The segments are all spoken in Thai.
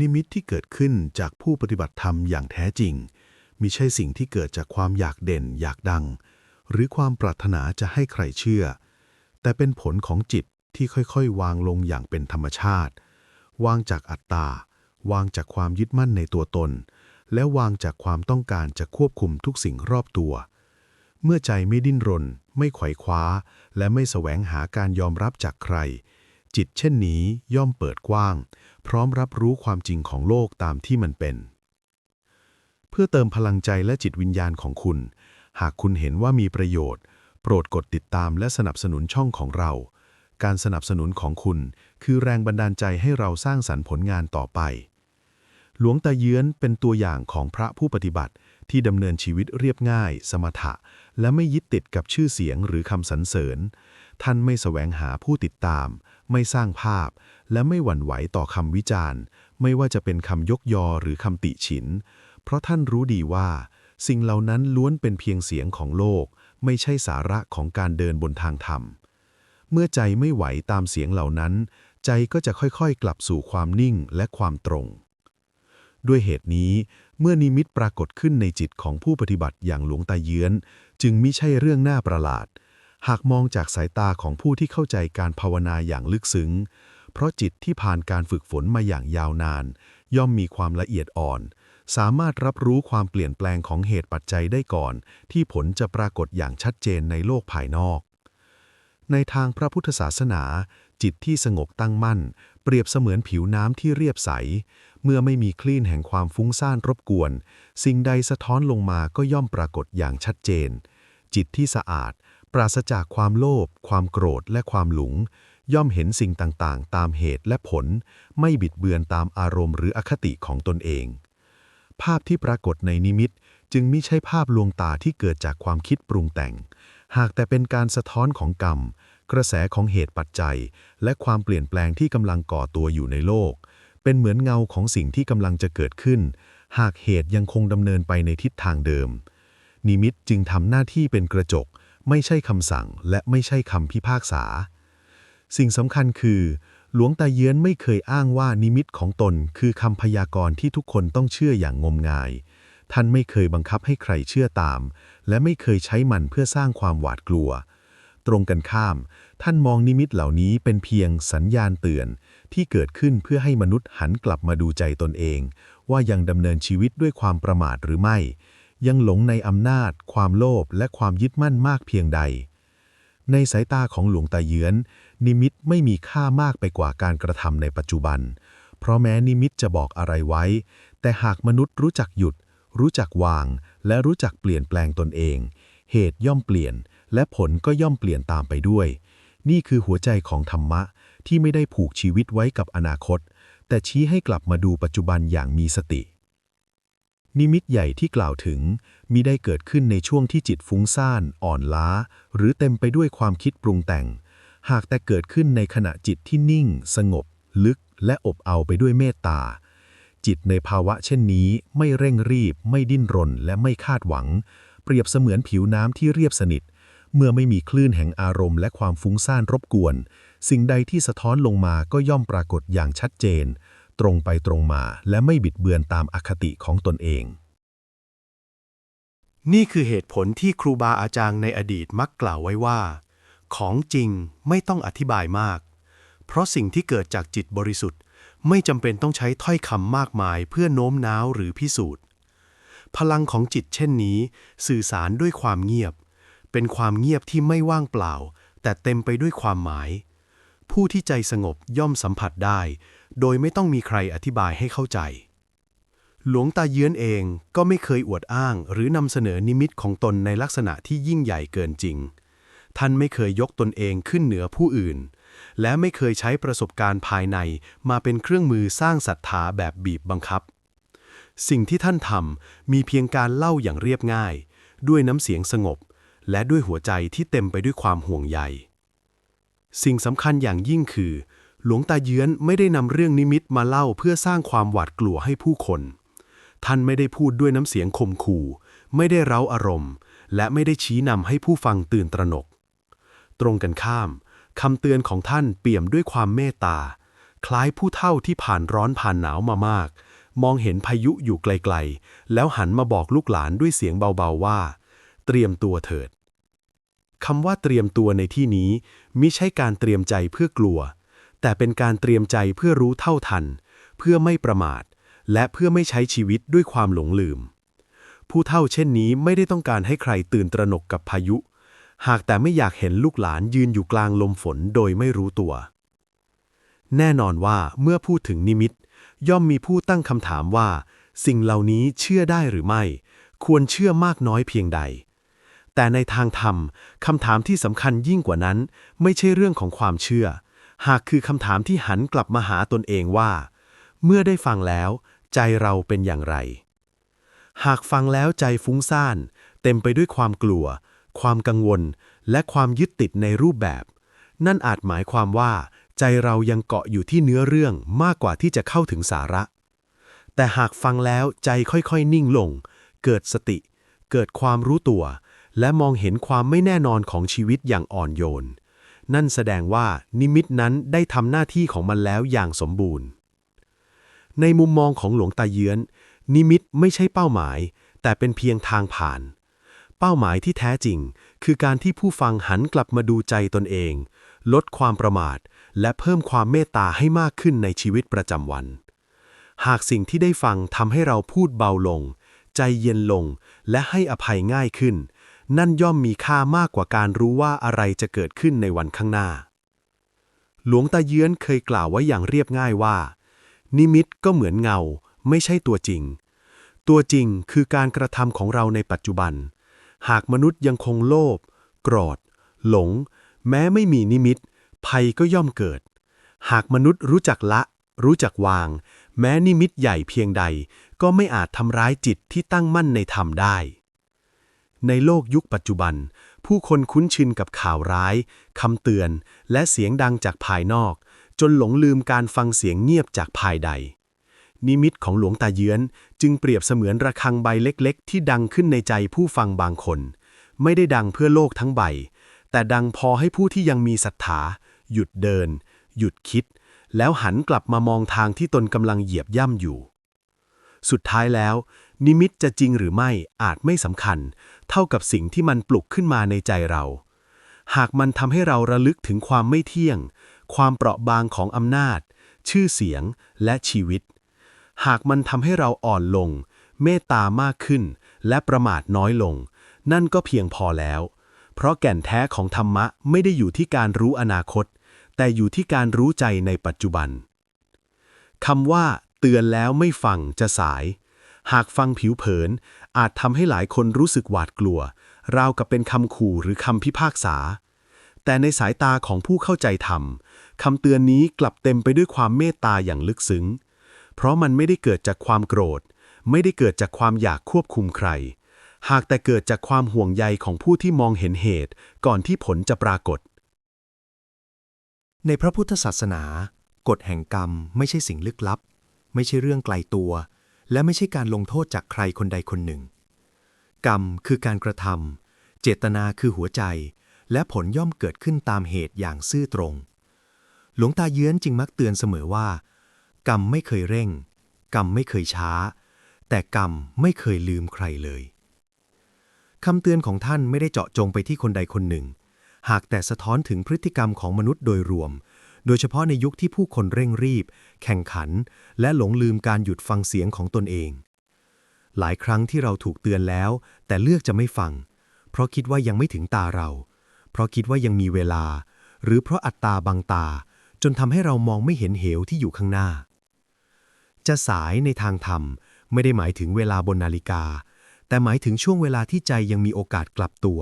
นิมิตที่เกิดขึ้นจากผู้ปฏิบัติธรรมอย่างแท้จริง มิใช่สิ่งที่เกิดจากความอยากเด่นอยากดัง หรือความปรารถนาจะให้ใครเชื่อ แต่เป็นผลของจิตที่ค่อยๆ วางลงอย่างเป็นธรรมชาติ วางจากอัตตา วางจากความยึดมั่นในตัวตน และวางจากความต้องการจะควบคุมทุกสิ่งรอบตัว เมื่อใจไม่ดิ้นรน ไม่ไขว่คว้า และไม่แสวงหาการยอมรับจากใคร จิตเช่นนี้ย่อมเปิดกว้าง พร้อมรับรู้ความจริงของโลกตามที่มันเป็น เพื่อเติมพลังใจและจิตวิญญาณของคุณ หากคุณเห็นว่ามีประโยชน์ โปรดกดติดตามและสนับสนุนช่องของเรา การสนับสนุนของคุณ คือแรงบันดาลใจให้เราสร้างสรรค์ผลงานต่อไป หลวงตาเยื้อนเป็นตัวอย่างของพระผู้ปฏิบัติที่ดำเนินชีวิตเรียบง่าย สมถะ และไม่ยึดติดกับชื่อเสียงหรือคำสรรเสริญ ท่านไม่แสวงหาผู้ติดตาม ไม่สร้างภาพ และไม่หวั่นไหวต่อคำวิจารณ์ ไม่ว่าจะเป็นคำยกยอหรือคำติฉิน เพราะท่านรู้ดีว่า สิ่งเหล่านั้นล้วนเป็นเพียงเสียงของโลก ไม่ใช่สาระของการเดินบนทางธรรม เมื่อใจไม่ไหวตามเสียงเหล่านั้น ใจก็จะค่อยๆ กลับสู่ความนิ่งและความตรง ด้วยเหตุนี้ เมื่อนิมิตปรากฏขึ้นในจิตของผู้ปฏิบัติอย่างหลวงตาเยื้อน จึงมิใช่เรื่องน่าประหลาด หากมองจากสายตาของผู้ที่เข้าใจการภาวนาอย่างลึกซึ้ง เพราะจิตที่ผ่านการฝึกฝนมาอย่างยาวนาน ย่อมมีความละเอียดอ่อน สามารถรับรู้ความเปลี่ยนแปลงของเหตุปัจจัยได้ก่อน ที่ผลจะปรากฏอย่างชัดเจนในโลกภายนอก ในทางพระพุทธศาสนา จิตที่สงบตั้งมั่น เปรียบเสมือนผิวน้ำที่เรียบใส เมื่อไม่มีคลื่นแห่งความฟุ้งซ่านรบกวน สิ่งใดสะท้อนลงมาก็ย่อมปรากฏอย่างชัดเจน จิตที่สะอาด ปราศจากความโลภความโกรธและความหลง ย่อมเห็นสิ่งต่างๆ ตามเหตุและผล ไม่บิดเบือนตามอารมณ์หรืออคติของตนเอง ภาพที่ปรากฏในนิมิตจึงไม่ใช่ภาพลวงตาที่เกิดจากความคิดปรุงแต่ง หากแต่เป็นการสะท้อนของกรรม กระแสของเหตุปัจจัย และความเปลี่ยนแปลงที่กำลังก่อตัวอยู่ในโลก เป็นเหมือนเงาของสิ่งที่กำลังจะเกิดขึ้น หากเหตุยังคงดำเนินไปในทิศทางเดิม นิมิตจึงทำหน้าที่เป็นกระจก ไม่ใช่คำสั่งและไม่ใช่คำพิพากษา สิ่งสำคัญคือ หลวงตาเยื้อนไม่เคยอ้างว่านิมิตของตนคือคำพยากรณ์ที่ทุกคนต้องเชื่ออย่างงมงาย ท่านไม่เคยบังคับให้ใครเชื่อตาม และไม่เคยใช้มันเพื่อสร้างความหวาดกลัว ตรงกันข้าม ท่านมองนิมิตเหล่านี้เป็นเพียงสัญญาณเตือน ที่เกิดขึ้นเพื่อให้มนุษย์หันกลับมาดูใจตนเอง ว่ายังดำเนินชีวิตด้วยความประมาทหรือไม่ ยังหลงในอำนาจ ความโลภและความยึดมั่นมากเพียงใด ในสายตาของหลวงตาเยื้อน นิมิตไม่มีค่ามากไปกว่าการกระทำในปัจจุบัน เพราะแม้นิมิตจะบอกอะไรไว้ แต่หากมนุษย์รู้จักหยุด รู้จักวาง และรู้จักเปลี่ยนแปลงตนเอง เหตุย่อมเปลี่ยน และผลก็ย่อมเปลี่ยนตามไปด้วย นี่คือหัวใจของธรรมะที่ไม่ได้ผูกชีวิตไว้กับอนาคต แต่ชี้ให้กลับมาดูปัจจุบันอย่างมีสติ นิมิตใหญ่ที่กล่าวถึงมิได้เกิดขึ้นในช่วงที่จิตฟุ้งซ่าน อ่อนล้า หรือเต็มไปด้วยความคิดปรุงแต่ง หากแต่เกิดขึ้นในขณะจิตที่นิ่ง สงบ ลึก และอบเอาไปด้วยเมตตา จิตในภาวะเช่นนี้ไม่เร่งรีบ ไม่ดิ้นรน และไม่คาดหวัง เปรียบเสมือนผิวน้ำที่เรียบสนิท เมื่อไม่มีคลื่นแห่งอารมณ์และความฟุ้งซ่านรบกวน สิ่งใดที่สะท้อนลงมาก็ย่อมปรากฏอย่างชัดเจน ตรงไปตรงมาและไม่บิดเบือนตามอคติของตนเอง นี่คือเหตุผลที่ครูบาอาจารย์ในอดีตมักกล่าวไว้ว่า ของจริงไม่ต้องอธิบายมาก เพราะสิ่งที่เกิดจากจิตบริสุทธิ์ ไม่จำเป็นต้องใช้ถ้อยคำมากมายเพื่อโน้มน้าวหรือพิสูจน์ พลังของจิตเช่นนี้ สื่อสารด้วยความเงียบ เป็นความเงียบที่ไม่ว่างเปล่า แต่เต็มไปด้วยความหมาย ผู้ที่ใจสงบย่อมสัมผัสได้ โดยไม่ต้องมีใครอธิบายให้เข้าใจ หลวงตาเยื้อนเองก็ไม่เคยอวดอ้าง หรือนำเสนอนิมิตของตนในลักษณะที่ยิ่งใหญ่เกินจริง ท่านไม่เคยยกตนเองขึ้นเหนือผู้อื่น และไม่เคยใช้ประสบการณ์ภายในมาเป็นเครื่องมือสร้างศรัทธาแบบบีบบังคับ สิ่งที่ท่านทำมีเพียงการเล่าอย่างเรียบง่าย ด้วยน้ำเสียงสงบ และด้วยหัวใจที่เต็มไปด้วยความห่วงใย สิ่งสำคัญอย่างยิ่งคือ หลวงตาเยื้อนไม่ได้นำเรื่องนิมิตมาเล่าเพื่อสร้างความหวาดกลัวให้ผู้คน ท่านไม่ได้พูดด้วยน้ำเสียงข่มขู่ ไม่ได้เร้าอารมณ์ และไม่ได้ชี้นำให้ผู้ฟังตื่นตระหนก ตรงกันข้ามคำเตือนของท่านเปี่ยมด้วยความเมตตา คล้ายผู้เฒ่าที่ผ่านร้อนผ่านหนาวมามาก มองเห็นพายุอยู่ไกลๆ แล้วหันมาบอกลูกหลานด้วยเสียงเบาๆว่า เตรียมตัวเถิดคำว่าเตรียมตัวในที่นี้มิใช่การเตรียมใจเพื่อกลัว แต่เป็นการเตรียมใจเพื่อรู้เท่าทัน เพื่อไม่ประมาท และเพื่อไม่ใช้ชีวิตด้วยความหลงลืม ผู้เฒ่าเช่นนี้ไม่ได้ต้องการให้ใครตื่นตระหนกกับพายุ หากแต่ไม่อยากเห็นลูกหลานยืนอยู่กลางลมฝนโดยไม่รู้ตัว แน่นอนว่าเมื่อพูดถึงนิมิต ย่อมมีผู้ตั้งคำถามว่า สิ่งเหล่านี้เชื่อได้หรือไม่ ควรเชื่อมากน้อยเพียงใด แต่ในทางธรรมคำถามที่สำคัญยิ่งกว่านั้น ไม่ใช่เรื่องของความเชื่อ หากคือคำถามที่หันกลับมาหาตนเองว่า เมื่อได้ฟังแล้ว ใจเราเป็นอย่างไร หากฟังแล้วใจฟุ้งซ่าน เต็มไปด้วยความกลัว ความกังวล และความยึดติดในรูปแบบ นั่นอาจหมายความว่า ใจเรายังเกาะอยู่ที่เนื้อเรื่องมากกว่าที่จะเข้าถึงสาระ แต่หากฟังแล้วใจค่อยๆนิ่งลง เกิดสติ เกิดความรู้ตัว และมองเห็นความไม่แน่นอนของชีวิตอย่างอ่อนโยน นั่นแสดงว่านิมิตนั้นได้ทำหน้าที่ของมันแล้วอย่างสมบูรณ์ ในมุมมองของหลวงตาเยื้อน นิมิตไม่ใช่เป้าหมาย แต่เป็นเพียงทางผ่าน เป้าหมายที่แท้จริง คือการที่ผู้ฟังหันกลับมาดูใจตนเอง ลดความประมาท และเพิ่มความเมตตาให้มากขึ้นในชีวิตประจำวัน หากสิ่งที่ได้ฟังทำให้เราพูดเบาลง ใจเย็นลง และให้อภัยง่ายขึ้น นั่นย่อมมีค่ามากกว่าการรู้ว่าอะไรจะเกิดขึ้นในวันข้างหน้า หลวงตาเยื้อนเคยกล่าวไว้อย่างเรียบง่ายว่า นิมิตก็เหมือนเงา ไม่ใช่ตัวจริง ตัวจริงคือการกระทำของเราในปัจจุบัน หากมนุษย์ยังคงโลภโกรธ หลง แม้ไม่มีนิมิต ภัยก็ย่อมเกิด หากมนุษย์รู้จักละ รู้จักวาง แม้นิมิตใหญ่เพียงใด ก็ไม่อาจทำร้ายจิตที่ตั้งมั่นในธรรมได้ ในโลกยุคปัจจุบัน ผู้คนคุ้นชินกับข่าวร้ายคำเตือน และเสียงดังจากภายนอก จนหลงลืมการฟังเสียงเงียบจากภายใดนิมิตของหลวงตาเยื้อน จึงเปรียบเสมือนระฆังใบเล็ก ๆ ที่ดังขึ้นในใจผู้ฟังบางคน ไม่ได้ดังเพื่อโลกทั้งใบ แต่ดังพอให้ผู้ที่ยังมีศรัทธาหยุดเดิน หยุดคิด แล้วหันกลับมามองทางที่ตนกำลังเหยียบย่ำอยู่ สุดท้ายแล้ว นิมิตจะจริงหรือไม่อาจไม่สำคัญ เท่ากับสิ่งที่มันปลุกขึ้นมาในใจเรา หากมันทำให้เราระลึกถึงความไม่เที่ยง ความเปราะบางของอำนาจ ชื่อเสียงและชีวิต หากมันทำให้เราอ่อนลง เมตตามากขึ้น และประมาทน้อยลง นั่นก็เพียงพอแล้ว เพราะแก่นแท้ของธรรมะไม่ได้อยู่ที่การรู้อนาคต แต่อยู่ที่การรู้ใจในปัจจุบันคำว่า เตือนแล้วไม่ฟังจะสาย หากฟังผิวเผิน อาจทำให้หลายคนรู้สึกหวาดกลัว ราวกับเป็นคำขู่หรือคำพิพากษา แต่ในสายตาของผู้เข้าใจธรรมคำเตือนนี้กลับเต็มไปด้วยความเมตตาอย่างลึกซึ้ง เพราะมันไม่ได้เกิดจากความโกรธ ไม่ได้เกิดจากความอยากควบคุมใคร หากแต่เกิดจากความห่วงใยของผู้ที่มองเห็นเหตุ ก่อนที่ผลจะปรากฏ ในพระพุทธศาสนา กฎแห่งกรรมไม่ใช่สิ่งลึกลับ ไม่ใช่เรื่องไกลตัว และไม่ใช่การลงโทษจากใครคนใดคนหนึ่ง กรรมคือการกระทำเจตนาคือหัวใจ และผลย่อมเกิดขึ้นตามเหตุอย่างซื่อตรง หลวงตาเยื้อนจึงมักเตือนเสมอว่า กรรมไม่เคยเร่ง กรรมไม่เคยช้า แต่กรรมไม่เคยลืมใครเลยคำเตือนของท่านไม่ได้เจาะจงไปที่คนใดคนหนึ่ง หากแต่สะท้อนถึงพฤติกรรมของมนุษย์โดยรวม โดยเฉพาะในยุคที่ผู้คนเร่งรีบ แข่งขัน และหลงลืมการหยุดฟังเสียงของตนเอง หลายครั้งที่เราถูกเตือนแล้ว แต่เลือกจะไม่ฟัง เพราะคิดว่ายังไม่ถึงตาเรา เพราะคิดว่ายังมีเวลา หรือเพราะอัตตาบังตา จนทำให้เรามองไม่เห็นเหวที่อยู่ข้างหน้า จะสายในทางธรรมไม่ได้หมายถึงเวลาบนนาฬิกา แต่หมายถึงช่วงเวลาที่ใจยังมีโอกาสกลับตัว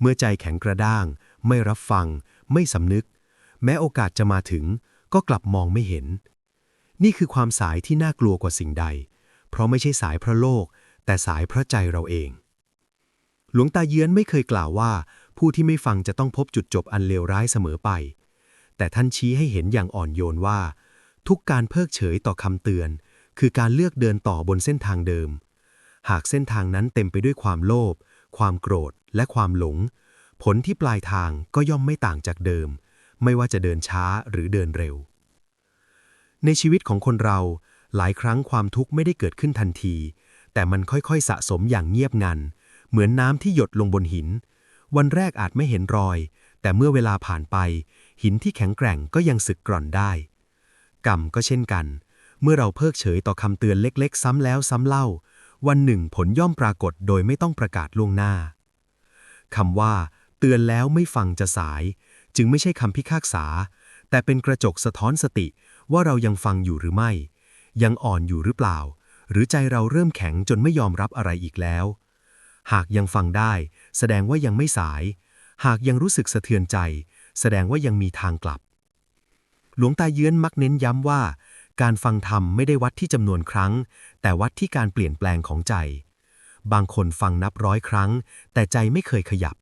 เมื่อใจแข็งกระด้าง ไม่รับฟัง ไม่สำนึก แม้โอกาสจะมาถึง ก็กลับมองไม่เห็น นี่คือความสายที่น่ากลัวกว่าสิ่งใด เพราะไม่ใช่สายพระโลก แต่สายพระใจเราเอง หลวงตาเยื้อนไม่เคยกล่าวว่า ผู้ที่ไม่ฟังจะต้องพบจุดจบอันเลวร้ายเสมอไป แต่ท่านชี้ให้เห็นอย่างอ่อนโยนว่า ทุกการเพิกเฉยต่อคำเตือน คือการเลือกเดินต่อบนเส้นทางเดิม หากเส้นทางนั้นเต็มไปด้วยความโลภความโกรธและความหลง ผลที่ปลายทางก็ย่อมไม่ต่างจากเดิม ไม่ว่าจะเดินช้าหรือเดินเร็ว ในชีวิตของคนเรา หลายครั้งความทุกข์ไม่ได้เกิดขึ้นทันที แต่มันค่อยๆสะสมอย่างเงียบงัน เหมือนน้ำที่หยดลงบนหิน วันแรกอาจไม่เห็นรอย แต่เมื่อเวลาผ่านไป หินที่แข็งแกร่งก็ยังสึกกร่อนได้ กรรมก็เช่นกัน เมื่อเราเพิกเฉยต่อคำเตือนเล็ก ๆ ซ้ำแล้วซ้ำเล่า วันหนึ่งผลย่อมปรากฏโดยไม่ต้องประกาศล่วงหน้าคำว่า เตือนแล้วไม่ฟังจะสาย จึงไม่ใช่คำพิพากษา แต่เป็นกระจกสะท้อนสติว่าเรายังฟังอยู่หรือไม่ ยังอ่อนอยู่หรือเปล่า หรือใจเราเริ่มแข็งจนไม่ยอมรับอะไรอีกแล้ว หากยังฟังได้ แสดงว่ายังไม่สาย หากยังรู้สึกสะเทือนใจ แสดงว่ายังมีทางกลับ หลวงตาเยื้อนมักเน้นย้ำว่า การฟังธรรมไม่ได้วัดที่จำนวนครั้ง แต่วัดที่การเปลี่ยนแปลงของใจ บางคนฟังนับร้อยครั้ง แต่ใจไม่เคยขยับ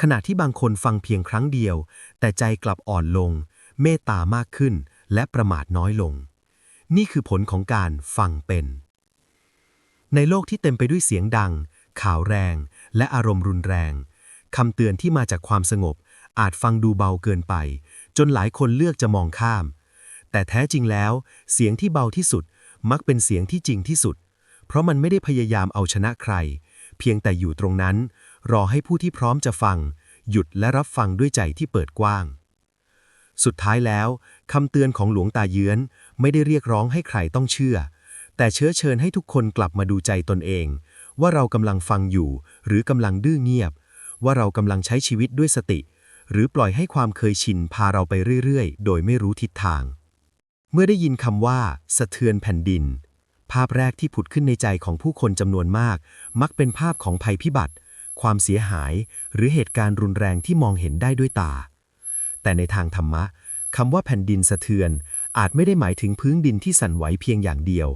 ขณะที่บางคนฟังเพียงครั้งเดียว แต่ใจกลับอ่อนลง เมตตามากขึ้นและประมาทน้อยลง นี่คือผลของการฟังเป็น ในโลกที่เต็มไปด้วยเสียงดัง ข่าวแรง และอารมณ์รุนแรงคำเตือนที่มาจากความสงบ อาจฟังดูเบาเกินไป จนหลายคนเลือกจะมองข้าม แต่แท้จริงแล้ว เสียงที่เบาที่สุดมักเป็นเสียงที่จริงที่สุด เพราะมันไม่ได้พยายามเอาชนะใคร เพียงแต่อยู่ตรงนั้น รอให้ผู้ที่พร้อมจะฟัง หยุดและรับฟังด้วยใจที่เปิดกว้าง สุดท้ายแล้วคำเตือนของหลวงตาเยื้อน ไม่ได้เรียกร้องให้ใครต้องเชื่อ แต่เชื้อเชิญให้ทุกคนกลับมาดูใจตนเอง ว่าเรากำลังฟังอยู่ หรือกำลังดื้อเงียบ ว่าเรากำลังใช้ชีวิตด้วยสติ หรือปล่อยให้ความเคยชินพาเราไปเรื่อยๆ โดยไม่รู้ทิศทาง เมื่อได้ยินคำว่า สะเทือนแผ่นดิน ภาพแรกที่ผุดขึ้นในใจของผู้คนจำนวนมาก มักเป็นภาพของภัยพิบัติ ความเสียหาย หรือเหตุการณ์รุนแรงที่มองเห็นได้ด้วยตา แต่ในทางธรรมะคำว่าแผ่นดินสะเทือน อาจไม่ได้หมายถึงพื้นดินที่สั่นไหวเพียงอย่างเดียว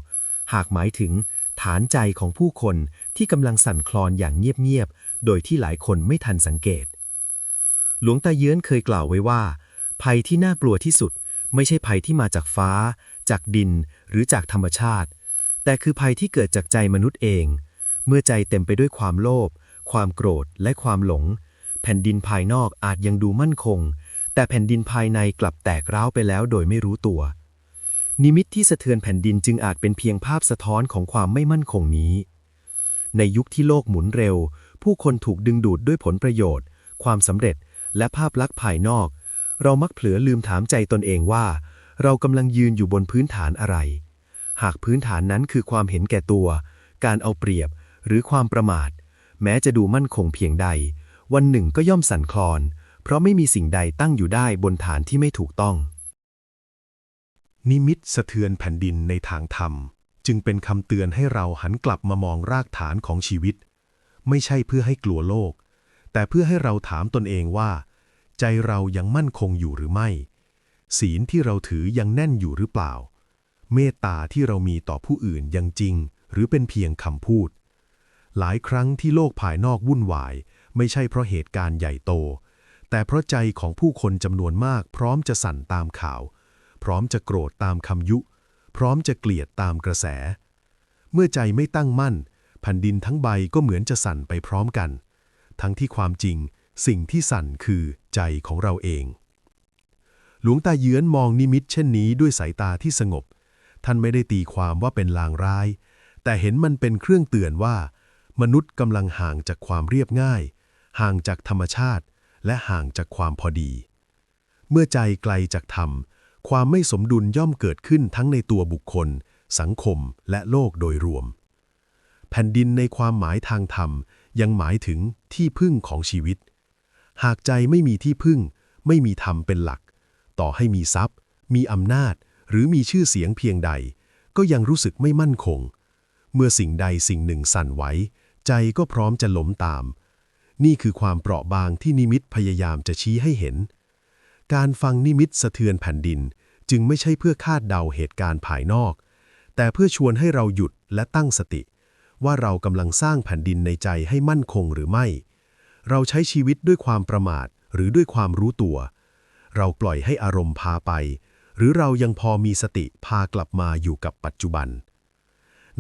หากหมายถึง ฐานใจของผู้คนที่กำลังสั่นคลอนอย่างเงียบๆ โดยที่หลายคนไม่ทันสังเกต หลวงตาเยื้อนเคยกล่าวไว้ว่า ภัยที่น่ากลัวที่สุด ไม่ใช่ภัยที่มาจากฟ้า จากดิน หรือจากธรรมชาติ แต่คือภัยที่เกิดจากใจมนุษย์เอง เมื่อใจเต็มไปด้วยความโลภความโกรธและความหลง แผ่นดินภายนอกอาจยังดูมั่นคง แต่แผ่นดินภายในกลับแตกร้าวไปแล้วโดยไม่รู้ตัว นิมิตที่สะเทือนแผ่นดินจึงอาจเป็นเพียงภาพสะท้อนของความไม่มั่นคงนี้ ในยุคที่โลกหมุนเร็ว ผู้คนถูกดึงดูดด้วยผลประโยชน์ ความสำเร็จ และภาพลักษณ์ภายนอก เรามักเผลอลืมถามใจตนเองว่า เรากำลังยืนอยู่บนพื้นฐานอะไร หากพื้นฐานนั้นคือความเห็นแก่ตัว การเอาเปรียบ หรือความประมาท แม้จะดูมั่นคงเพียงใด วันหนึ่งก็ย่อมสั่นคลอน เพราะไม่มีสิ่งใดตั้งอยู่ได้บนฐานที่ไม่ถูกต้อง นิมิตสะเทือนแผ่นดินในทางธรรม จึงเป็นคำเตือนให้เราหันกลับมามองรากฐานของชีวิต ไม่ใช่เพื่อให้กลัวโลก แต่เพื่อให้เราถามตนเองว่า ใจเรายังมั่นคงอยู่หรือไม่ ศีลที่เราถือยังแน่นอยู่หรือเปล่า เมตตาที่เรามีต่อผู้อื่นยังจริง หรือเป็นเพียงคำพูด หลายครั้งที่โลกภายนอกวุ่นวาย ไม่ใช่เพราะเหตุการณ์ใหญ่โต แต่เพราะใจของผู้คนจำนวนมาก พร้อมจะสั่นตามข่าว พร้อมจะโกรธตามคำยุ พร้อมจะเกลียดตามกระแส เมื่อใจไม่ตั้งมั่นแผ่นดินทั้งใบก็เหมือนจะสั่นไปพร้อมกัน ทั้งที่ความจริงสิ่งที่สั่นคือใจของเราเอง หลวงตาเยื้อนมองนิมิตเช่นนี้ด้วยสายตาที่สงบ ท่านไม่ได้ตีความว่าเป็นลางร้าย แต่เห็นมันเป็นเครื่องเตือนว่า มนุษย์กำลังห่างจากความเรียบง่าย ห่างจากธรรมชาติ และห่างจากความพอดี เมื่อใจไกลจากธรรม ความไม่สมดุลย่อมเกิดขึ้นทั้งในตัวบุคคล สังคมและโลกโดยรวม แผ่นดินในความหมายทางธรรมยังหมายถึงที่พึ่งของชีวิต หากใจไม่มีที่พึ่ง ไม่มีธรรมเป็นหลัก ต่อให้มีทรัพย์ มีอำนาจ หรือมีชื่อเสียงเพียงใด ก็ยังรู้สึกไม่มั่นคง เมื่อสิ่งใดสิ่งหนึ่งสั่นไหวใจก็พร้อมจะล้มตาม นี่คือความเปราะบางที่นิมิตพยายามจะชี้ให้เห็น การฟังนิมิตสะเทือนแผ่นดิน จึงไม่ใช่เพื่อคาดเดาเหตุการณ์ภายนอก แต่เพื่อชวนให้เราหยุดและตั้งสติ ว่าเรากำลังสร้างแผ่นดินในใจให้มั่นคงหรือไม่ เราใช้ชีวิตด้วยความประมาทหรือด้วยความรู้ตัว เราปล่อยให้อารมณ์พาไป หรือเรายังพอมีสติพากลับมาอยู่กับปัจจุบัน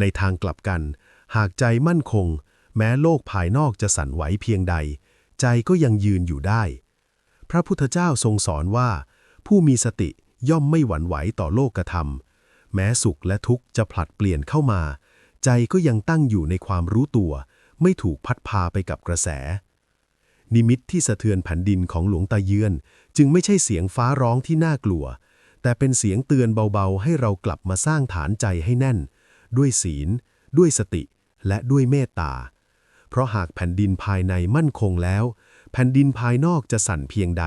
ในทางกลับกัน หากใจมั่นคง แม้โลกภายนอกจะสั่นไหวเพียงใด ใจก็ยังยืนอยู่ได้ พระพุทธเจ้าทรงสอนว่า ผู้มีสติย่อมไม่หวั่นไหวต่อโลกธรรม แม้สุขและทุกข์จะผลัดเปลี่ยนเข้ามา ใจก็ยังตั้งอยู่ในความรู้ตัว ไม่ถูกพัดพาไปกับกระแส นิมิตที่สะเทือนแผ่นดินของหลวงตาเยือน จึงไม่ใช่เสียงฟ้าร้องที่น่ากลัว แต่เป็นเสียงเตือนเบาๆ ให้เรากลับมาสร้างฐานใจให้แน่น ด้วยศีล ด้วยสติ และด้วยเมตตา เพราะหากแผ่นดินภายในมั่นคงแล้ว แผ่นดินภายนอกจะสั่นเพียงใด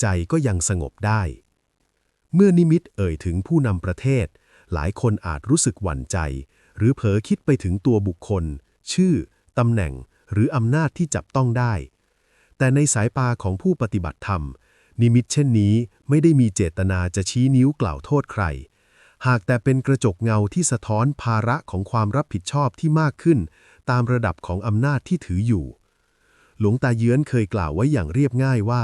ใจก็ยังสงบได้ เมื่อนิมิตเอ่ยถึงผู้นำประเทศ หลายคนอาจรู้สึกหวั่นใจ หรือเผลอคิดไปถึงตัวบุคคล ชื่อตำแหน่ง หรืออำนาจที่จับต้องได้ แต่ในสายตาของผู้ปฏิบัติธรรม นิมิตเช่นนี้ไม่ได้มีเจตนาจะชี้นิ้วกล่าวโทษใครหากแต่เป็นกระจกเงาที่สะท้อนภาระของความรับผิดชอบที่มากขึ้น ตามระดับของอำนาจที่ถืออยู่ หลวงตาเยื้อนเคยกล่าวไว้อย่างเรียบง่ายว่า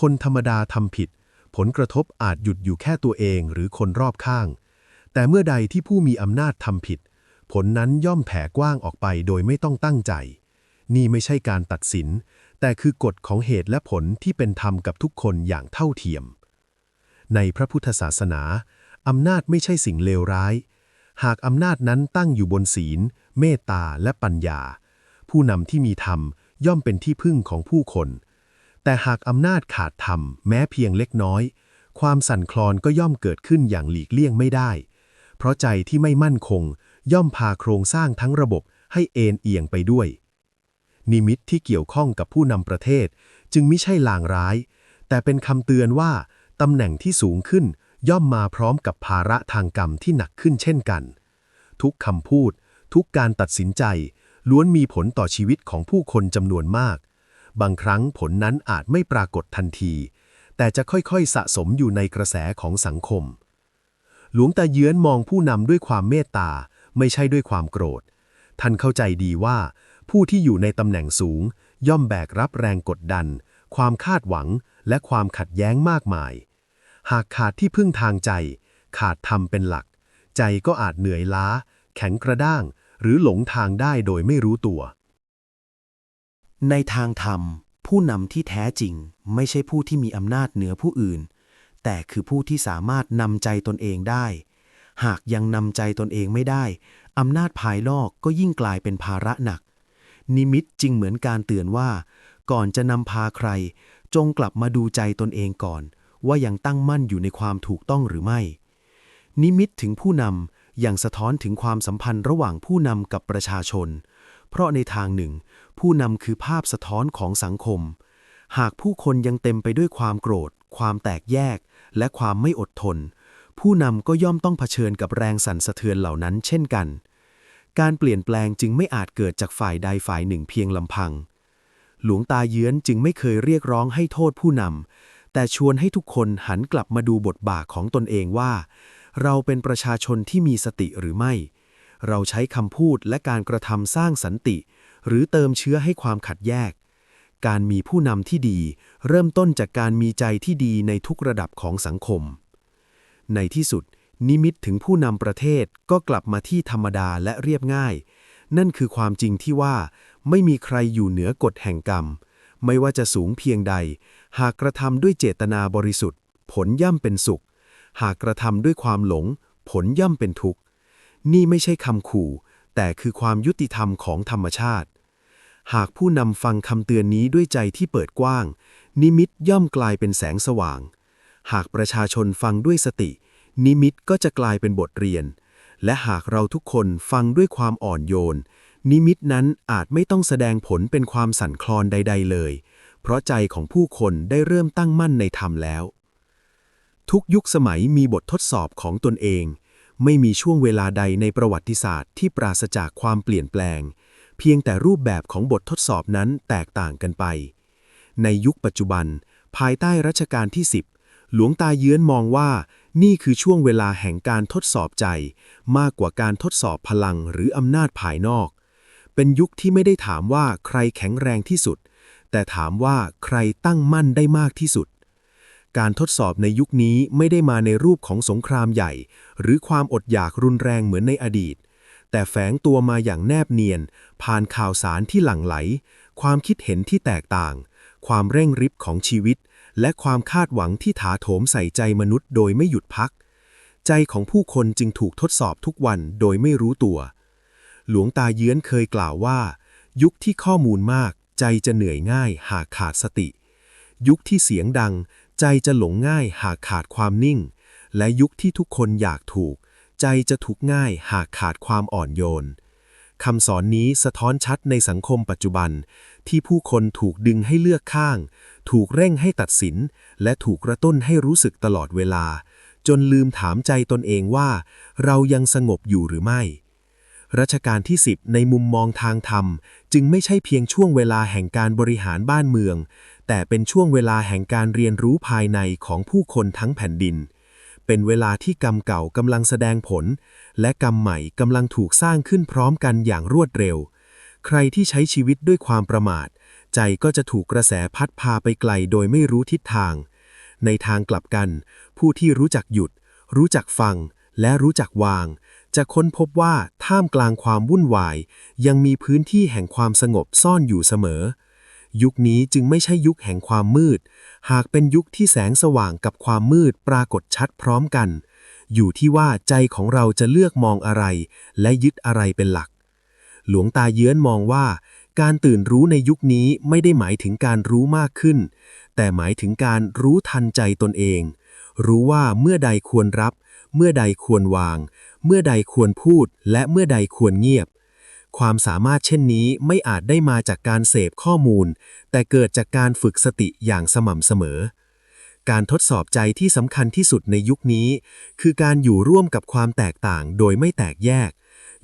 คนธรรมดาทำผิด ผลกระทบอาจหยุดอยู่แค่ตัวเองหรือคนรอบข้าง แต่เมื่อใดที่ผู้มีอำนาจทำผิด ผลนั้นย่อมแผ่กว้างออกไปโดยไม่ต้องตั้งใจ นี่ไม่ใช่การตัดสิน แต่คือกฎของเหตุและผลที่เป็นธรรมกับทุกคนอย่างเท่าเทียม ในพระพุทธศาสนาอำนาจไม่ใช่สิ่งเลวร้าย หากอำนาจนั้นตั้งอยู่บนศีล เมตตาและปัญญา ผู้นำที่มีธรรมย่อมเป็นที่พึ่งของผู้คน แต่หากอำนาจขาดธรรมแม้เพียงเล็กน้อย ความสั่นคลอนก็ย่อมเกิดขึ้นอย่างหลีกเลี่ยงไม่ได้ เพราะใจที่ไม่มั่นคง ย่อมพาโครงสร้างทั้งระบบให้เอ็นเอียงไปด้วย นิมิตที่เกี่ยวข้องกับผู้นำประเทศ จึงไม่ใช่ลางร้าย แต่เป็นคำเตือนว่าตำแหน่งที่สูงขึ้น ย่อมมาพร้อมกับภาระทางกรรมที่หนักขึ้นเช่นกัน ทุกคำพูด ทุกการตัดสินใจ ล้วนมีผลต่อชีวิตของผู้คนจำนวนมาก บางครั้งผลนั้นอาจไม่ปรากฏทันที แต่จะค่อยๆสะสมอยู่ในกระแสของสังคม หลวงตาเยื้อนมองผู้นำด้วยความเมตตา ไม่ใช่ด้วยความโกรธ ท่านเข้าใจดีว่า ผู้ที่อยู่ในตำแหน่งสูง ย่อมแบกรับแรงกดดัน ความคาดหวัง และความขัดแย้งมากมาย หากขาดที่พึ่งทางใจ ขาดธรรมเป็นหลัก ใจก็อาจเหนื่อยล้า แข็งกระด้าง หรือหลงทางได้โดยไม่รู้ตัว ในทางธรรม ผู้นำที่แท้จริง ไม่ใช่ผู้ที่มีอำนาจเหนือผู้อื่น แต่คือผู้ที่สามารถนำใจตนเองได้ หากยังนำใจตนเองไม่ได้อำนาจภายนอกก็ยิ่งกลายเป็นภาระหนัก นิมิตจึงเหมือนการเตือนว่า ก่อนจะนำพาใคร จงกลับมาดูใจตนเองก่อน ว่ายังตั้งมั่นอยู่ในความถูกต้องหรือไม่ นิมิตถึงผู้นำอย่างสะท้อนถึงความสัมพันธ์ระหว่างผู้นำกับประชาชน เพราะในทางหนึ่ง ผู้นำคือภาพสะท้อนของสังคม หากผู้คนยังเต็มไปด้วยความโกรธ ความแตกแยก และความไม่อดทน ผู้นำก็ย่อมต้องเผชิญกับแรงสั่นสะเทือนเหล่านั้นเช่นกัน การเปลี่ยนแปลงจึงไม่อาจเกิดจากฝ่ายใดฝ่ายหนึ่งเพียงลำพังหลวงตาเยื้อนจึงไม่เคยเรียกร้องให้โทษผู้นำ แต่ชวนให้ทุกคนหันกลับมาดูบทบาทของตนเองว่า เราเป็นประชาชนที่มีสติหรือไม่ เราใช้คำพูดและการกระทำสร้างสันติ หรือเติมเชื้อให้ความขัดแยก การมีผู้นำที่ดี เริ่มต้นจากการมีใจที่ดีในทุกระดับของสังคม ในที่สุด นิมิตถึงผู้นำประเทศก็กลับมาที่ธรรมดาและเรียบง่าย นั่นคือความจริงที่ว่า ไม่มีใครอยู่เหนือกฎแห่งกรรม ไม่ว่าจะสูงเพียงใด หากกระทำด้วยเจตนาบริสุทธิ์ ผลย่ำเป็นสุข หากกระทำด้วยความหลง ผลย่ำเป็นทุกข์ นี่ไม่ใช่คำขู่ แต่คือความยุติธรรมของธรรมชาติ หากผู้นำฟังคำเตือนนี้ด้วยใจที่เปิดกว้าง นิมิตย่อมกลายเป็นแสงสว่าง หากประชาชนฟังด้วยสติ นิมิตก็จะกลายเป็นบทเรียน และหากเราทุกคนฟังด้วยความอ่อนโยน นิมิตนั้นอาจไม่ต้องแสดงผลเป็นความสั่นคลอนใด ๆ เลย เพราะใจของผู้คนได้เริ่มตั้งมั่นในธรรมแล้ว ทุกยุคสมัยมีบททดสอบของตนเอง ไม่มีช่วงเวลาใดในประวัติศาสตร์ที่ปราศจากความเปลี่ยนแปลง เพียงแต่รูปแบบของบททดสอบนั้นแตกต่างกันไป ในยุคปัจจุบัน ภายใต้รัชกาลที่ 10 หลวงตาเยื้อนมองว่า นี่คือช่วงเวลาแห่งการทดสอบใจ มากกว่าการทดสอบพลังหรืออำนาจภายนอก เป็นยุคที่ไม่ได้ถามว่าใครแข็งแรงที่สุด แต่ถามว่าใครตั้งมั่นได้มากที่สุด การทดสอบในยุคนี้ไม่ได้มาในรูปของสงครามใหญ่ หรือความอดอยากรุนแรงเหมือนในอดีต แต่แฝงตัวมาอย่างแนบเนียน ผ่านข่าวสารที่หลั่งไหล ความคิดเห็นที่แตกต่าง ความเร่งริบของชีวิต และความคาดหวังที่ถาโถมใส่ใจมนุษย์โดยไม่หยุดพัก ใจของผู้คนจึงถูกทดสอบทุกวันโดยไม่รู้ตัว หลวงตาเยื้อนเคยกล่าวว่า ยุคที่ข้อมูลมาก ใจจะเหนื่อยง่ายหากขาดสติ ยุคที่เสียงดัง ใจจะหลงง่ายหากขาดความนิ่ง และยุคที่ทุกคนอยากถูก ใจจะทุกง่ายหากขาดความอ่อนโยนคำสอนนี้สะท้อนชัดในสังคมปัจจุบัน ที่ผู้คนถูกดึงให้เลือกข้าง ถูกเร่งให้ตัดสิน และถูกกระตุ้นให้รู้สึกตลอดเวลา จนลืมถามใจตนเองว่า เรายังสงบอยู่หรือไม่ รัชกาลที่ 10 ในมุมมองทางธรรม จึงไม่ใช่เพียงช่วงเวลาแห่งการบริหารบ้านเมือง แต่เป็นช่วงเวลาแห่งการเรียนรู้ภายในของผู้คนทั้งแผ่นดิน เป็นเวลาที่กรรมเก่ากำลังแสดงผล และกรรมใหม่กำลังถูกสร้างขึ้นพร้อมกันอย่างรวดเร็ว ใครที่ใช้ชีวิตด้วยความประมาท ใจก็จะถูกกระแสพัดพาไปไกลโดยไม่รู้ทิศทาง ในทางกลับกัน ผู้ที่รู้จักหยุด รู้จักฟัง และรู้จักวาง จะค้นพบว่าท่ามกลางความวุ่นวาย ยังมีพื้นที่แห่งความสงบซ่อนอยู่เสมอ ยุคนี้จึงไม่ใช่ยุคแห่งความมืด หากเป็นยุคที่แสงสว่างกับความมืดปรากฏชัดพร้อมกัน อยู่ที่ว่าใจของเราจะเลือกมองอะไร และยึดอะไรเป็นหลัก หลวงตาเยื้อนมองว่า การตื่นรู้ในยุคนี้ไม่ได้หมายถึงการรู้มากขึ้น แต่หมายถึงการรู้ทันใจตนเอง รู้ว่าเมื่อใดควรรับ เมื่อใดควรวาง เมื่อใดควรพูด และเมื่อใดควรเงียบ ความสามารถเช่นนี้ไม่อาจได้มาจากการเสพข้อมูล แต่เกิดจากการฝึกสติอย่างสม่ำเสมอ การทดสอบใจที่สำคัญที่สุดในยุคนี้ คือการอยู่ร่วมกับความแตกต่างโดยไม่แตกแยก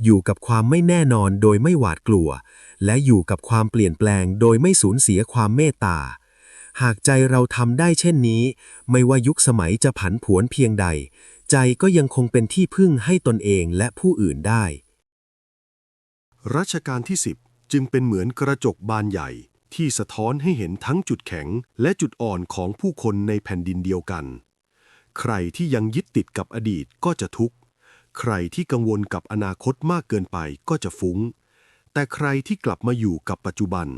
อยู่กับความไม่แน่นอนโดยไม่หวาดกลัว และอยู่กับความเปลี่ยนแปลงโดยไม่สูญเสียความเมตตาหากใจเราทำได้เช่นนี้ ไม่ว่ายุคสมัยจะผันผวนเพียงใด ใจก็ยังคงเป็นที่พึ่งให้ตนเองและผู้อื่นได้ รัชกาลที่ 10 จึงเป็นเหมือนกระจกบานใหญ่ที่สะท้อนให้เห็นทั้งจุดแข็งและจุดอ่อนของผู้คนในแผ่นดินเดียวกัน ใครที่ยังยึดติดกับอดีตก็จะทุกข์ ใครที่กังวลกับอนาคตมากเกินไปก็จะฟุ้ง แต่ใครที่กลับมาอยู่กับปัจจุบัน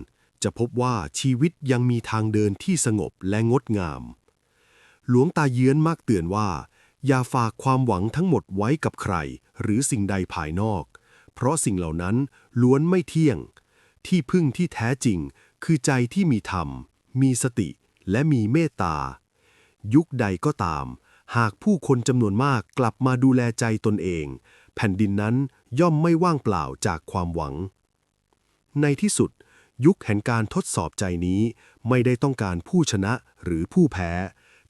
จะพบว่าชีวิตยังมีทางเดินที่สงบและงดงาม หลวงตาเยื้อนมากเตือนว่า อย่าฝากความหวังทั้งหมดไว้กับใคร หรือสิ่งใดภายนอก เพราะสิ่งเหล่านั้นล้วนไม่เที่ยง ที่พึ่งที่แท้จริง คือใจที่มีธรรม มีสติ และมีเมตตา ยุคใดก็ตาม หากผู้คนจำนวนมากกลับมาดูแลใจตนเอง แผ่นดินนั้นย่อมไม่ว่างเปล่าจากความหวัง ในที่สุด ยุคแห่งการทดสอบใจนี้ไม่ได้ต้องการผู้ชนะหรือผู้แพ้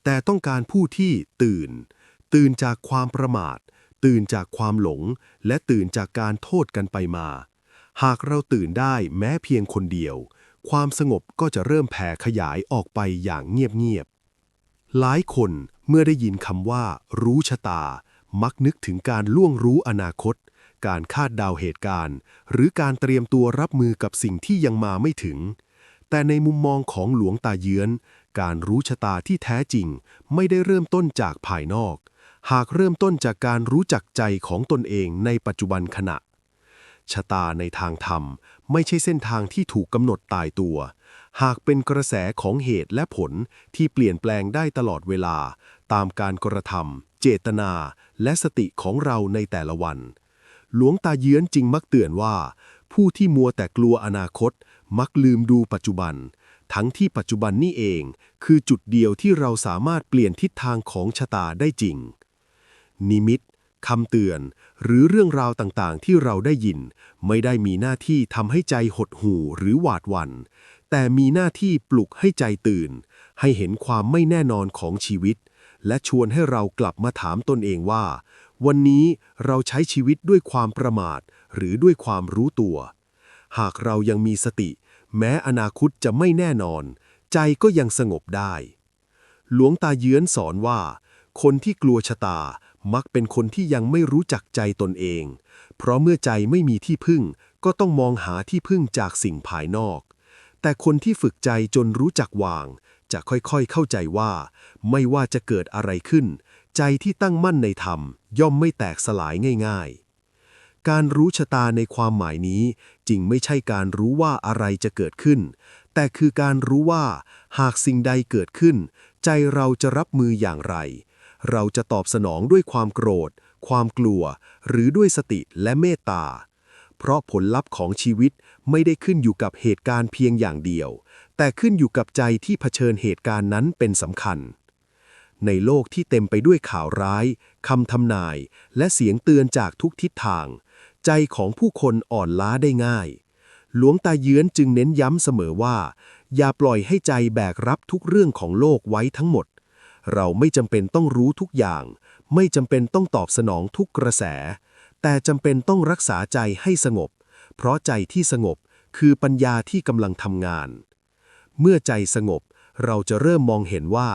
แต่ต้องการผู้ที่ตื่น ตื่นจากความประมาท ตื่นจากความหลง และตื่นจากการโทษกันไปมา หากเราตื่นได้แม้เพียงคนเดียว ความสงบก็จะเริ่มแผ่ขยายออกไปอย่างเงียบๆหลายคนเมื่อได้ยินคำว่า รู้ชะตา มักนึกถึงการล่วงรู้อนาคต การคาดเดาเหตุการณ์ หรือการเตรียมตัวรับมือกับสิ่งที่ยังมาไม่ถึง แต่ในมุมมองของหลวงตาเยื้อนการรู้ชะตาที่แท้จริงไม่ได้เริ่มต้นจากภายนอก หากเริ่มต้นจากการรู้จักใจของตนเองในปัจจุบันขณะ ชะตาในทางธรรมไม่ใช่เส้นทางที่ถูกกำหนดตายตัว หากเป็นกระแสของเหตุและผลที่เปลี่ยนแปลงได้ตลอดเวลา ตามการกระทำเจตนา และสติของเราในแต่ละวัน หลวงตาเยื้อนจึงมักเตือนว่า ผู้ที่มัวแต่กลัวอนาคต มักลืมดูปัจจุบันทั้งที่ปัจจุบันนี่เอง คือจุดเดียวที่เราสามารถเปลี่ยนทิศทางของชะตาได้จริง นิมิตคำเตือน หรือเรื่องราวต่างๆ ที่เราได้ยิน ไม่ได้มีหน้าที่ทำให้ใจหดหู่หรือหวาดหวัน่นแต่มีหน้าที่ปลุกให้ใจตื่น ให้เห็นความไม่แน่นอนของชีวิต และชวนให้เรากลับมาถามตนเองว่า วันนี้เราใช้ชีวิตด้วยความประมาท หรือด้วยความรู้ตัว หากเรายังมีสติ แม้อนาคตจะไม่แน่นอน ใจก็ยังสงบได้ หลวงตาเยื้อนสอนว่า คนที่กลัวชะตา มักเป็นคนที่ยังไม่รู้จักใจตนเอง เพราะเมื่อใจไม่มีที่พึ่ง ก็ต้องมองหาที่พึ่งจากสิ่งภายนอก แต่คนที่ฝึกใจจนรู้จักวาง จะค่อยๆเข้าใจว่า ไม่ว่าจะเกิดอะไรขึ้น ใจที่ตั้งมั่นในธรรม ย่อมไม่แตกสลายง่าย ๆ การรู้ชะตาในความหมายนี้จริงไม่ใช่การรู้ว่าอะไรจะเกิดขึ้น แต่คือการรู้ว่า หากสิ่งใดเกิดขึ้น ใจเราจะรับมืออย่างไร เราจะตอบสนองด้วยความโกรธ ความกลัว หรือด้วยสติและเมตตา เพราะผลลัพธ์ของชีวิตไม่ได้ขึ้นอยู่กับเหตุการณ์เพียงอย่างเดียว แต่ขึ้นอยู่กับใจที่เผชิญเหตุการณ์นั้นเป็นสำคัญ ในโลกที่เต็มไปด้วยข่าวร้ายคำทำนาย และเสียงเตือนจากทุกทิศทาง ใจของผู้คนอ่อนล้าได้ง่ายหลวงตาเยื้อนจึงเน้นย้ำเสมอว่า อย่าปล่อยให้ใจแบกรับทุกเรื่องของโลกไว้ทั้งหมด เราไม่จำเป็นต้องรู้ทุกอย่าง ไม่จำเป็นต้องตอบสนองทุกกระแส แต่จำเป็นต้องรักษาใจให้สงบ เพราะใจที่สงบคือปัญญาที่กำลังทำงาน เมื่อใจสงบ เราจะเริ่มมองเห็นว่า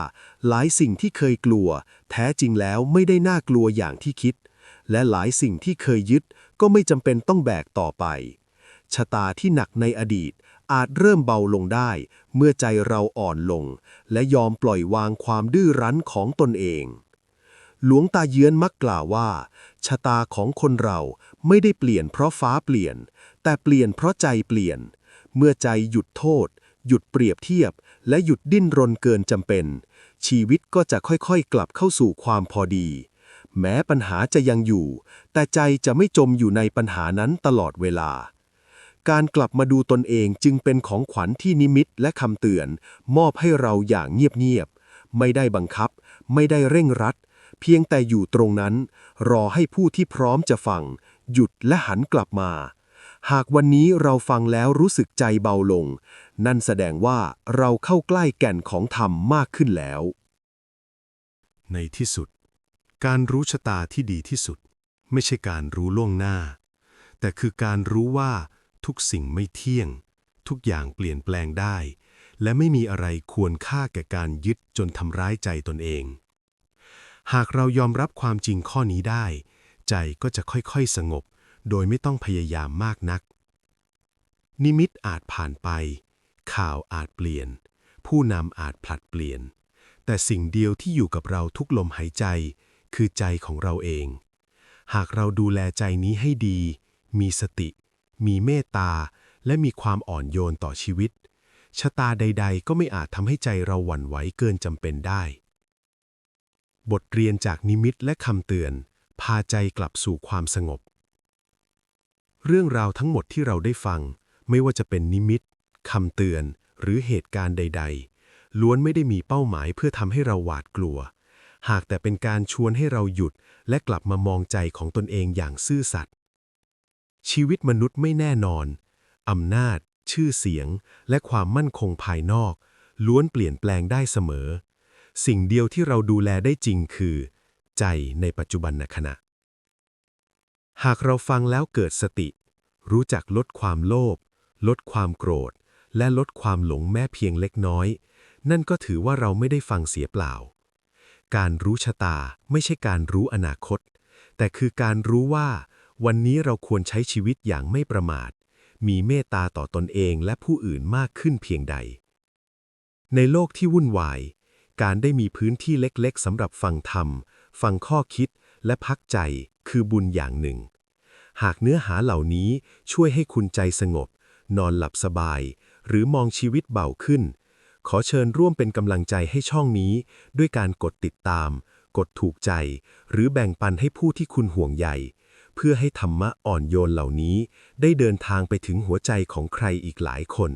หลายสิ่งที่เคยกลัว แท้จริงแล้วไม่ได้น่ากลัวอย่างที่คิด และหลายสิ่งที่เคยยึดก็ไม่จำเป็นต้องแบกต่อไป ชะตาที่หนักในอดีต อาจเริ่มเบาลงได้ เมื่อใจเราอ่อนลง และยอมปล่อยวางความดื้อรั้นของตนเอง หลวงตาเยื้อนมักกล่าวว่า ชะตาของคนเราไม่ได้เปลี่ยนเพราะฟ้าเปลี่ยน แต่เปลี่ยนเพราะใจเปลี่ยน เมื่อใจหยุดโทษ หยุดเปรียบเทียบ และหยุดดิ้นรนเกินจำเป็น ชีวิตก็จะค่อยๆ กลับเข้าสู่ความพอดี แม้ปัญหาจะยังอยู่ แต่ใจจะไม่จมอยู่ในปัญหานั้นตลอดเวลา การกลับมาดูตนเองจึงเป็นของขวัญที่นิมิตและคำเตือน มอบให้เราอย่างเงียบๆ ไม่ได้บังคับ ไม่ได้เร่งรัด เพียงแต่อยู่ตรงนั้น รอให้ผู้ที่พร้อมจะฟัง หยุดและหันกลับมา หากวันนี้เราฟังแล้วรู้สึกใจเบาลง นั่นแสดงว่าเราเข้าใกล้แก่นของธรรมมากขึ้นแล้ว ในที่สุด การรู้ชะตาที่ดีที่สุด ไม่ใช่การรู้ล่วงหน้า แต่คือการรู้ว่า ทุกสิ่งไม่เที่ยง ทุกอย่างเปลี่ยนแปลงได้ และไม่มีอะไรควรค่าแก่การยึดจนทำร้ายใจตนเอง หากเรายอมรับความจริงข้อนี้ได้ ใจก็จะค่อยๆสงบ โดยไม่ต้องพยายามมากนัก นิมิตอาจผ่านไป ข่าวอาจเปลี่ยน ผู้นำอาจผลัดเปลี่ยน แต่สิ่งเดียวที่อยู่กับเราทุกลมหายใจ คือใจของเราเอง หากเราดูแลใจนี้ให้ดี มีสติ มีเมตตา และมีความอ่อนโยนต่อชีวิต ชะตาใด ๆ ก็ไม่อาจทำให้ใจเราหวั่นไหวเกินจำเป็นได้ บทเรียนจากนิมิตและคำเตือน พาใจกลับสู่ความสงบ เรื่องราวทั้งหมดที่เราได้ฟัง ไม่ว่าจะเป็นนิมิตคำเตือน หรือเหตุการณ์ใด ๆ ล้วนไม่ได้มีเป้าหมายเพื่อทำให้เราหวาดกลัว หากแต่เป็นการชวนให้เราหยุดและกลับมามองใจของตนเองอย่างซื่อสัตย์ ชีวิตมนุษย์ไม่แน่นอน อำนาจ ชื่อเสียง และความมั่นคงภายนอก ล้วนเปลี่ยนแปลงได้เสมอ สิ่งเดียวที่เราดูแลได้จริงคือ ใจในปัจจุบันขณะ หากเราฟังแล้วเกิดสติ รู้จักลดความโลภ ลดความโกรธ และลดความหลงแม้เพียงเล็กน้อย นั่นก็ถือว่าเราไม่ได้ฟังเสียเปล่า การรู้ชะตาไม่ใช่การรู้อนาคต แต่คือการรู้ว่า วันนี้เราควรใช้ชีวิตอย่างไม่ประมาท มีเมตตาต่อตนเองและผู้อื่นมากขึ้นเพียงใด ในโลกที่วุ่นวาย การได้มีพื้นที่เล็กๆสำหรับฟังธรรม ฟังข้อคิดและพักใจคือบุญอย่างหนึ่ง หากเนื้อหาเหล่านี้ช่วยให้คุณใจสงบ นอนหลับสบาย หรือมองชีวิตเบาขึ้น ขอเชิญร่วมเป็นกำลังใจให้ช่องนี้ ด้วยการกดติดตาม กดถูกใจ หรือแบ่งปันให้ผู้ที่คุณห่วงใย เพื่อให้ธรรมะอ่อนโยนเหล่านี้ ได้เดินทางไปถึงหัวใจของใครอีกหลายคน